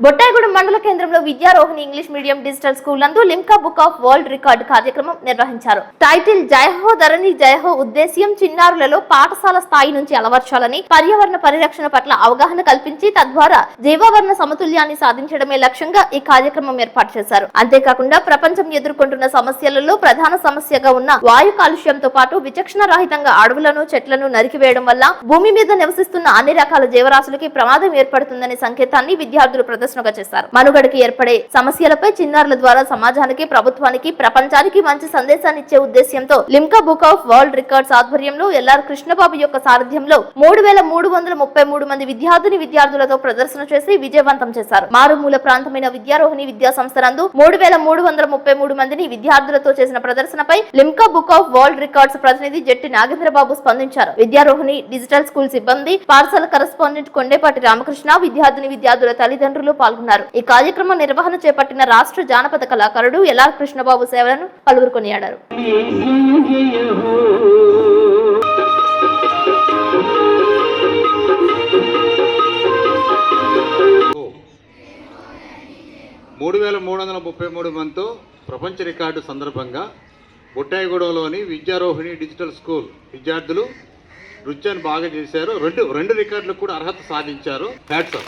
బొట్టాయిగూడెం మండల కేంద్రంలో Vidyarohini English medium digital school నందు Limca book of world record కార్యక్రమం నిర్వహించారు. టైటిల్ జయహో ధరణి జయహో ఉద్దేశ్యం చిన్నారులలో పాఠశాల స్థాయి నుంచి అలవర్చాలని పర్యావరణ పరిరక్షణ పట్ల అవగాహన కల్పించి తద్వారా జీవావరణ సమతుల్యాన్ని సాధించడమే లక్ష్యంగా ఈ కార్యక్రమం ఏర్పాటు చేశారు. అంతేకాకుండా ప్రపంచం ఎదుర్కొంటున్న సమస్యలలో ప్రధాన సమస్యగా ఉన్న వాయు కాలుష్యంతో పాటు విచక్షణ రహితంగా అడవులను చెట్లను నరికివేయడం వల్ల భూమి మీద నివసిస్తున్న అన్ని రకాల జీవరాశులకి ప్రమాదం ఏర్పడుతుందనే సంకేతాన్ని విద్యార్థులు ప్రదర్శనగా చేశారు. మనుగడకి ఏర్పడే సమస్యలపై చిన్నారుల ద్వారా సమాజానికి ప్రభుత్వానికి ప్రపంచానికి మంచి సందేశాన్ని ఇచ్చే ఉద్దేశ్యంతో Limca book of world records ఆధ్వర్యంలో ఎల్ఆర్ కృష్ణబాబు యొక్క సారథ్యంలో మూడు వేల మూడు వందల ముప్పై మూడు మంది విద్యార్థిని విద్యార్థులతో ప్రదర్శన చేసి విజయవంతం చేశారు. మారుమూల ప్రాంతమైన విద్యారోహిణి విద్యా సంస్థ నందు మూడు వేల మూడు వందల ముప్పై మూడు మందిని విద్యార్థులతో చేసిన ప్రదర్శనపై Limca book of world records ప్రతినిధి జట్టి నాగేంద్రబాబు స్పందించారు. విద్యారోహిణి డిజిటల్ స్కూల్ సిబ్బంది పార్సల్ కరస్పాండెంట్ కొండేపాటి రామకృష్ణ విద్యార్థిని విద్యార్థుల తల్లిదండ్రులు పాల్గొన్నారు. ఈ కార్యక్రమం నిర్వహణ చేపట్టిన రాష్ట్ర జానపద కళాకారుడు ఎల్ఆర్ కృష్ణబాబు సేవలను పలువురు కొనియాడారు. మూడు వేల మూడు వందల ముప్పై మూడు మందితో ప్రపంచ రికార్డు సందర్భంగా బుట్టాయిగూడెంలోని విద్యారోహిణి డిజిటల్ స్కూల్ విద్యార్థులు నృత్యాన్ని బాగా చేశారు. రెండు రెండు రికార్డులకు కూడా అర్హత సాధించారు. హ్యాట్స్